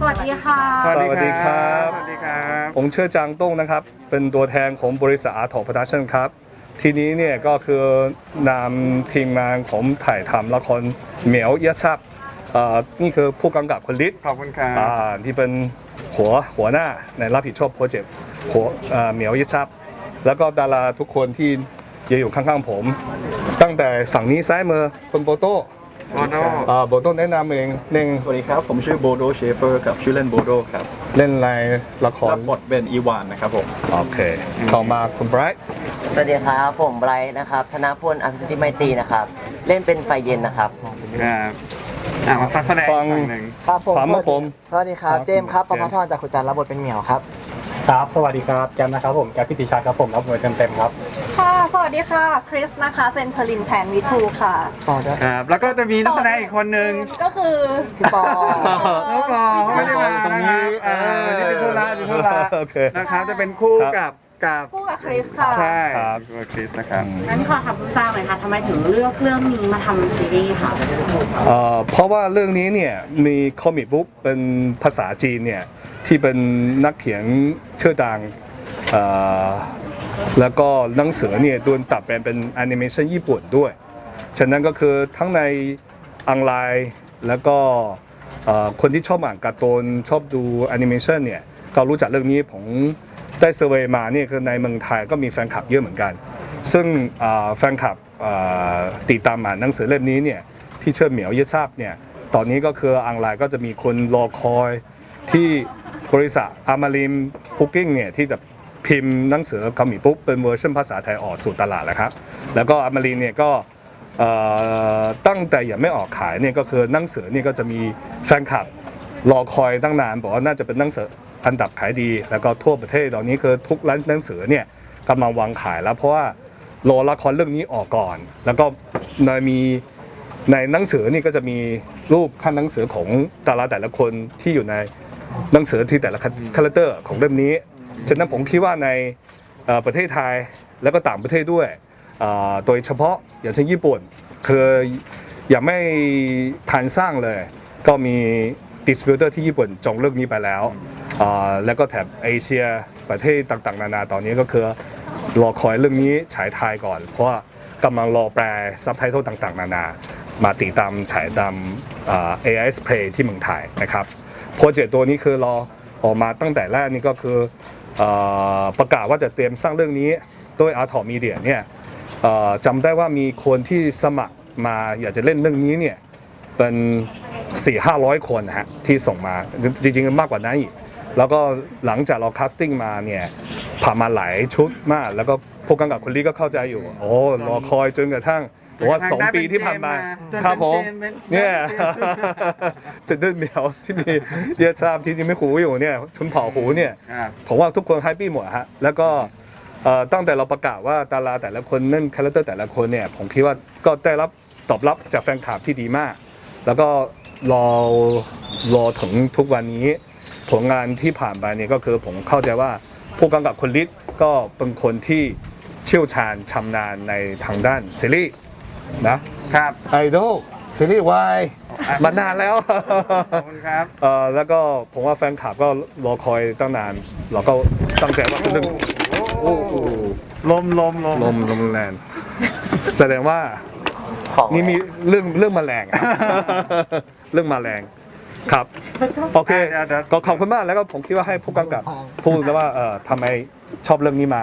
สวัสดีค่ะ สวัสดีครับ สวัสดีครับ ผมชื่อจางต้งนะครับ เป็นตัวแทนของบริษัทอาร์ทอพัฒชันครับ ทีนี้เนี่ยก็คือนำทีมงานของถ่ายทำละครเหมียวยัดซับเอ่อนี่คือผู้กำกับคนลิศขอบคุณครับ อ่าที่เป็นหัวหัวหน้าในรับผิดชอบโปรเจกต์หัวเอ่อเหมียวยัดซับแล้วก็ดาราทุกคนที่ยืนอยู่ข้างๆผม ตั้งแต่ฝั่งนี้ซ้ายมือคุณโบโต้ โมโนอ่าโบโต้แนะนำเองเน่งสวัสดีครับ ผมชื่อโบโดเชฟเฟอร์ครับชื่อเล่นโบโดครับเล่นลายละครรับบทเป็นอีวานนะครับผม โอเคต่อมาคุณไบรท์สวัสดีครับผมไบรท์นะครับ ธนพลอภิสิทธิไมตรีนะครับ เล่นเป็นไฟเย็นนะครับครับอะมาฟังแสดงอีกฝั่งหนึ่งครับผมถามสมาวัสผดีมสวัสดีครับครับเจมส์ครับเจประมส์พัฒน์จากขุจันทร์รับบทเป็นเหมียวครับ ครับ สวัสดีครับ แกมนะครับผม แกมพิติชาติครับผม รับบทเต็มๆครับ ค่ะ สวัสดีค่ะ คริสนะคะ เซนเทอรินแทนวิทูค่ะต่อด้วยครับแล้วก็จะมีนักแสดงอีกคนหนึ่งก็คือ พี่ปอ น้องปอเขาไม่ได้มานะครับเออนี่เป็นธุระเป็นธุระโอเค นะครับจะเป็นคู่ครับกับกับคู่กับคริสค่ะ ใช่ครับตัวคริสนะครับ งั้นขอถามคุณจ้าหน่อยค่ะทำไมถึงเลือกเรื่องนี้มาทำซีรีส์ค่ะ เอ่อเพราะว่าเรื่องนี้เนี่ยมีคอมิกบุ๊กเป็นภาษาจีนเนี่ยที่เป็นนักเขียนชื่อดังเอ่อ แล้วก็หนังสือเนี่ยโดนตัดแปลงเป็นแอนิเมชันญี่ปุ่นด้วย ฉะนั้นก็คือทั้งในออนไลน์แล้วก็คนที่ชอบอ่านการ์ตูนชอบดูแอนิเมชันเนี่ยก็รู้จักเรื่องนี้ผมได้เซอร์เวยมาเนี่ยคือในเมืองไทยก็มีแฟนคลับเยอะเหมือนกัน ซึ่งแฟนคลับติดตามอ่านหนังสือเล่มนี้เนี่ยที่เชื่อเหมียวเยดทราบเนี่ยตอนนี้ก็คือออนไลน์ก็จะมีคนรอคอยที่บริษัทอามาริมพุกกิ้งเนี่ยที่จะ พิมพ์หนังสือคอมิกบุ๊กเป็นเวอร์ชันภาษาไทยออกสู่ตลาดแล้วครับ แล้วก็อามารินเนี่ยก็ตั้งแต่ยังไม่ออกขายเนี่ยก็คือหนังสือเนี่ยก็จะมีแฟนคลับรอคอยตั้งนานบอกว่าน่าจะเป็นหนังสืออันดับขายดี แล้วก็ทั่วประเทศตอนนี้คือทุกร้านหนังสือเนี่ยกำลังวางขายแล้วเพราะว่ารอละครเรื่องนี้ออกก่อน แล้วก็ในมีในหนังสือนี่ก็จะมีรูปขั้นหนังสือของดาราแต่ละคนที่อยู่ในหนังสือที่แต่ละคาแรคเตอร์ของเล่มนี้ ฉะนั้นผมคิดว่าในประเทศไทยแล้วก็ต่างประเทศด้วยโดยเฉพาะอย่างเช่นญี่ปุ่นคือยังไม่ทันสร้างเลย ก็มีดิสติบิวเตอร์ที่ญี่ปุ่นจองเรื่องนี้ไปแล้ว แล้วก็แถบเอเชียประเทศต่างๆ นานาตอนนี้ก็คือรอคอยเรื่องนี้ฉายไทยก่อน เพราะว่ากำลังรอแปลซับไตเติลต่างๆ นานา มาติดตามฉายตาม AIS Play ที่เมืองไทยนะครับโปรเจกต์ตัวนี้คือรอออกมาตั้งแต่แรกนี่ก็คือ ประกาศว่าจะเตรียมสร้างเรื่องนี้ด้วยอาร์ทอมีเดียเนี่ยจำได้ว่ามีคนที่สมัครมาอยากจะเล่นเรื่องนี้เนี่ยเป็น4 5 0 0คนนะฮะที่ส่งมาจริงๆมากกว่านั้นอีกแล้วก็หลังจากเราคัสติ้งมาเนี่ยผ่านมาหลายชุดมาก แล้วก็พวกกำกับคนนี้ก็เข้าใจอยู่ โอ้รอคอยจนกระทั่ง บอกว่าจนกระทั่งสองปีที่ผ่านมาได้เป็นเจมส์มาครับผมจนเป็นเจมส์เป็นเนี่ยจะเดินเหมียวที่มีเยอะชามที่ยังไม่หูอยู่เนี่ยชุนเผาหูเนี่ยครับผมว่าทุกคนแฮปปี้หมดฮะแล้วก็เอ่อตั้งแต่เราประกาศว่าดาราแต่ละคนนั่นคาแรคเตอร์แต่ละคนเนี่ยผมคิดว่าก็ได้รับตอบรับจากแฟนคลับที่ดีมาก แล้วก็รอรอถึงทุกวันนี้ผลงานที่ผ่านไปเนี่ยก็คือผมเข้าใจว่าผู้กำกับคนลิศก็เป็นคนที่เชี่ยวชาญชำนาญในทางด้านซีรีส์ นะครับไอดอลซีรีส์วายมานานแล้ว ขอบคุณครับ เอ่อแล้วก็ผมว่าแฟนคลับก็รอคอยตั้งนาน เราก็ตั้งใจว่าเป็นเรื่องโอ้โหลมลมลมลมลมแรงแสดงว่าของนี่มีเรื่องเรื่องแมลงครับเรื่องแมลงครับ โอเคเดี๋ยวเดี๋ยว ก็ขอบคุณมากแล้วก็ผมคิดว่าให้ผู้กำกับพูดแล้วว่าเออทำไมชอบเรื่องนี้มา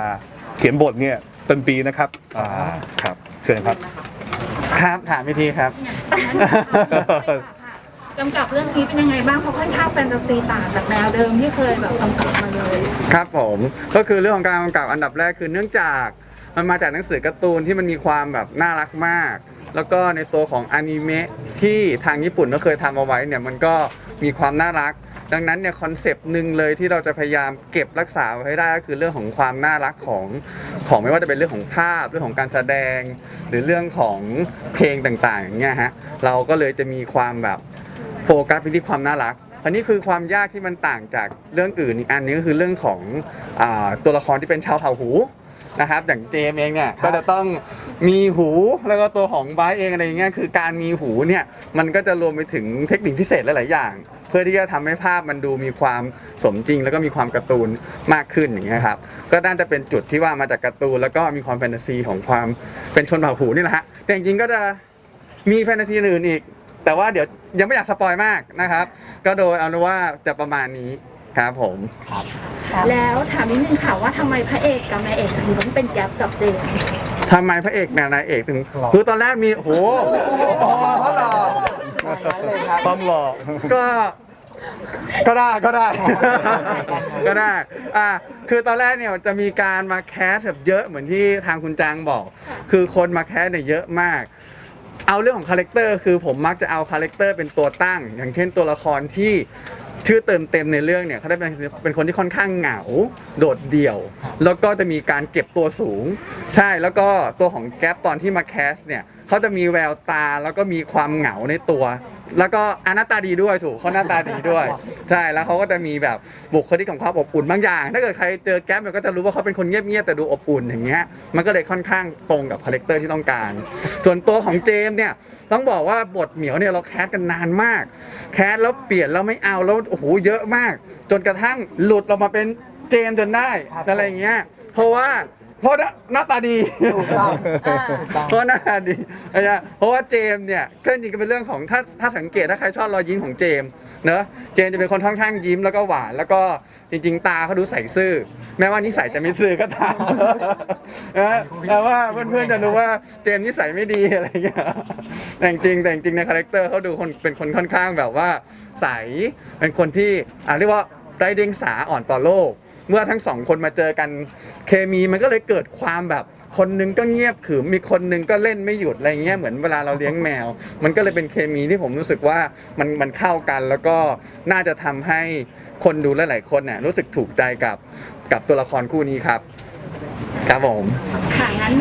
เขียนบทเนี่ยเป็นปีนะครับอ่าครับเชิญครับ ครับถามพี่ทีครับ กำกับเรื่องนี้เป็นยังไงบ้างเพราะค่อนข้างแฟนตาซีต่างจากแนวเดิมที่เคยแบบกำกับมาเลยครับผมก็คือเรื่องของการกำกับอันดับแรกคือเนื่องจากมันมาจากหนังสือการ์ตูนที่มันมีความแบบน่ารักมาก แล้วก็ในตัวของอนิเมะที่ทางญี่ปุ่นก็เคยทำเอาไว้เนี่ยมันก็มีความน่ารัก ดังนั้นเนี่ยคอนเซปต์หนึ่งเลยที่เราจะพยายามเก็บรักษาไว้ให้ได้ก็คือเรื่องของความน่ารักของของไม่ว่าจะเป็นเรื่องของภาพเรื่องของการแสดง หรือเรื่องของเพลงต่างๆอย่างเงี้ยฮะเราก็เลยจะมีความแบบโฟกัสไปที่ความน่ารักอันนี้คือความยากที่มันต่างจากเรื่องอื่นอีกอันนึงก็คือเรื่องของอตัวละครที่เป็นชาวเผ่าหู นะครับอย่างเจมส์เองเนี่ยก็จะต้องมีหูแล้วก็ตัวของไบร์ทเองอะไรอย่างเงี้ยคือการมีหูเนี่ยมันก็จะรวมไปถึงเทคนิคพิเศษหลาย ๆ อย่าง เพื่อที่จะทำให้ภาพมันดูมีความสมจริง แล้วก็มีความการ์ตูนมากขึ้นอย่างเงี้ยครับก็น่าจะเป็นจุดที่ว่ามาจากการ์ตูนแล้วก็มีความแฟนตาซีของความเป็นชนเผ่าหูนี่แหละฮะแต่จริงๆก็จะมีแฟนตาซีอื่นๆอีก แต่ว่าเดี๋ยวยังไม่อยากสปอยมากนะครับ ก็โดยเอาเป็นว่าจะประมาณนี้ ครับผมแล้วถามนิดนึงค่ะว่าทำไมพระเอกกับนายเอกถึงต้องเป็นแก๊ปกับเจมส์ทำไมพระเอกเนี่ยนายเอกถึงคือตอนแรกมีโอ้โหอ๋อเขาหล่อความหล่อก็ ก็ได้ก็ได้ ก็ได้อ่าคือตอนแรกเนี่ยจะมีการมาแคสแบบเยอะเหมือนที่ทางคุณจางบอก คือคนมาแคสเนี่ยเยอะมาก เอาเรื่องของคาแรคเตอร์คือผมมักจะเอาคาแรคเตอร์เป็นตัวตั้ง อย่างเช่นตัวละครที่ ชื่อเติมเต็มในเรื่องเนี่ยเขาได้เป็นเป็นคนที่ค่อนข้างเหงาโดดเดี่ยว แล้วก็จะมีการเก็บตัวสูง ใช่แล้วก็ตัวของแก๊ปตอนที่มาแคสเนี่ยเขาจะมีแววตาแล้วก็มีความเหงาในตัว แล้วก็อาหน้าตาดีด้วยถูกเขาหน้าตาดีด้วย ใช่แล้วเขาก็จะมีแบบบุคลิกของความอบอุ่นบางอย่าง ถ้าเกิดใครเจอแก๊ปเนี่ยก็จะรู้ว่าเขาเป็นคนเงียบๆแต่ดูอบอุ่นอย่างเงี้ยมันก็เลยค่อนข้างตรงกับคาแรคเตอร์ที่ต้องการ ส่วนตัวของเจมส์เนี่ยต้องบอกว่าบทเหมียวเนี่ยเราแคสกันนานมาก แคสแล้วเปลี่ยนแล้วไม่เอาแล้วโอ้โหเยอะมาก จนกระทั่งหลุดออกมาเป็นเจมส์จนได้อะไรอย่างเงี้ยเพราะว่า เพราะหน้าตาดีเพราะหน้าตาดีนะฮะเพราะว่าเจมส์เนี่ยก็จริงๆก็เป็นเรื่องของถ้าถ้าสังเกตถ้าใครชอบรอยยิ้มของเจมส์เนอะเจมส์จะเป็นคนค่อนข้างยิ้มแล้วก็หวาน แล้วก็จริง ๆ ตาเขาดูใส่ซื่อ แม้ว่านิสัยจะไม่ซื่อก็ตามนะแต่ว่าเพื่อนๆจะรู้ว่าเจมส์นิสัยไม่ดีอะไรอย่างเงี้ยแต่จริงๆแต่จริงๆในคาแรคเตอร์เขาดูคนเป็นคนค่อนข้างแบบว่าใสเป็นคนที่อ่าเรียกว่าไร้เดียงสาอ่อนต่อโลก เมื่อทั้งสองคนมาเจอกันเคมีมันก็เลยเกิดความแบบคนหนึงก็เงียบขรึมมีคนหนึงก็เล่นไม่หยุดอะไรเงี้ยเหมือนเวลาเราเลี้ยงแมว มันก็เลยเป็นเคมีที่ผมรู้สึกว่ามันมันเข้ากันแล้วก็น่าจะทำให้คนดูหลายๆคนเนี่ยรู้สึกถูกใจกับกับตัวละครคู่นี้ครับครับผมค่ะงั้น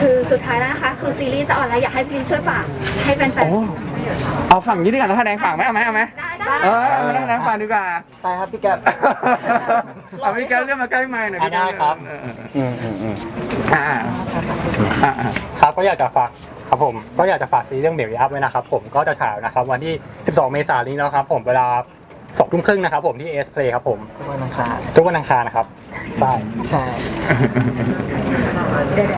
คือสุดท้ายแล้วนะคะ คือซีรีส์จะออนแล้วอยากให้พี่ช่วยฝากให้แฟนโอ้เอาฝั่งนี้ดีกว่านะแสดงฝั่งไหมเอาไหมเอาไหมๆได้ได้ เออเอาแสดงฝั่งดีกว่าไปครับพี่แก๊ปเอาพี่แกเรียกมาใกล้ไมค์หน่อยพี่แกได้ครับเออเอออืมอืมอืมอ่าอ่าอ่า ครับก็อยากจะฝากครับผมก็อยากจะฝากซีรีส์เรื่องเบลยับไว้นะครับผมก็จะฉายนะครับวันที่ 12 เมษายนนี้แล้วครับผมเวลา2ทุ่มครึ่งนะครับผมที่ S Play ครับผมวันอังคารทุกวันอังคารนะครับใช่ ใช่เดี๋ยว